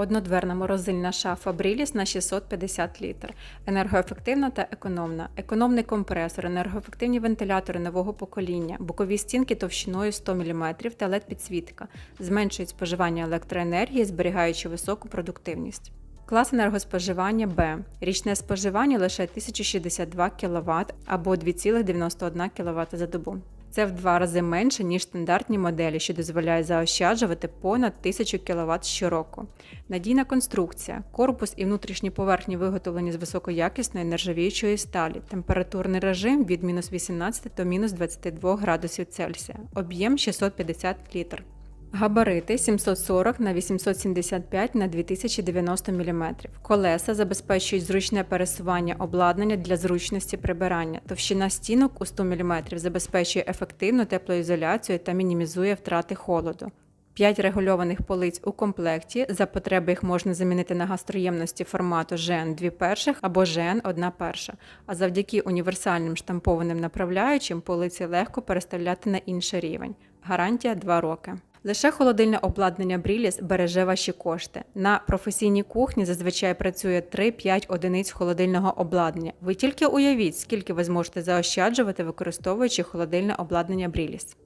Однодверна морозильна шафа Бріліс на 650 літр. Енергоефективна та економна. Економний компресор, енергоефективні вентилятори нового покоління, бокові стінки товщиною 100 мм та led підсвітка зменшують споживання електроенергії, зберігаючи високу продуктивність. Клас енергоспоживання Б. Річне споживання лише 1062 кВт або 2,91 кВт за добу. Це в два рази менше, ніж стандартні моделі, що дозволяє заощаджувати понад 1000 кВт щороку. Надійна конструкція, корпус і внутрішні поверхні виготовлені з високоякісної нержавіючої сталі, температурний режим від мінус 18 до мінус 22 градусів Цельсія, об'єм 650 літр. Габарити 740 на 875 на 2090 мм. Колеса забезпечують зручне пересування обладнання для зручності прибирання. Товщина стінок у 100 мм забезпечує ефективну теплоізоляцію та мінімізує втрати холоду. 5 регульованих полиць у комплекті. За потреби їх можна замінити на гастроємності формату ЖН 2 перших або ЖН 1 перша. А завдяки універсальним штампованим направляючим полиці легко переставляти на інший рівень. Гарантія 2 роки. Лише холодильне обладнання Бріліс береже ваші кошти. На професійній кухні зазвичай працює 3-5 одиниць холодильного обладнання. Ви тільки уявіть, скільки ви зможете заощаджувати, використовуючи холодильне обладнання Бріліс.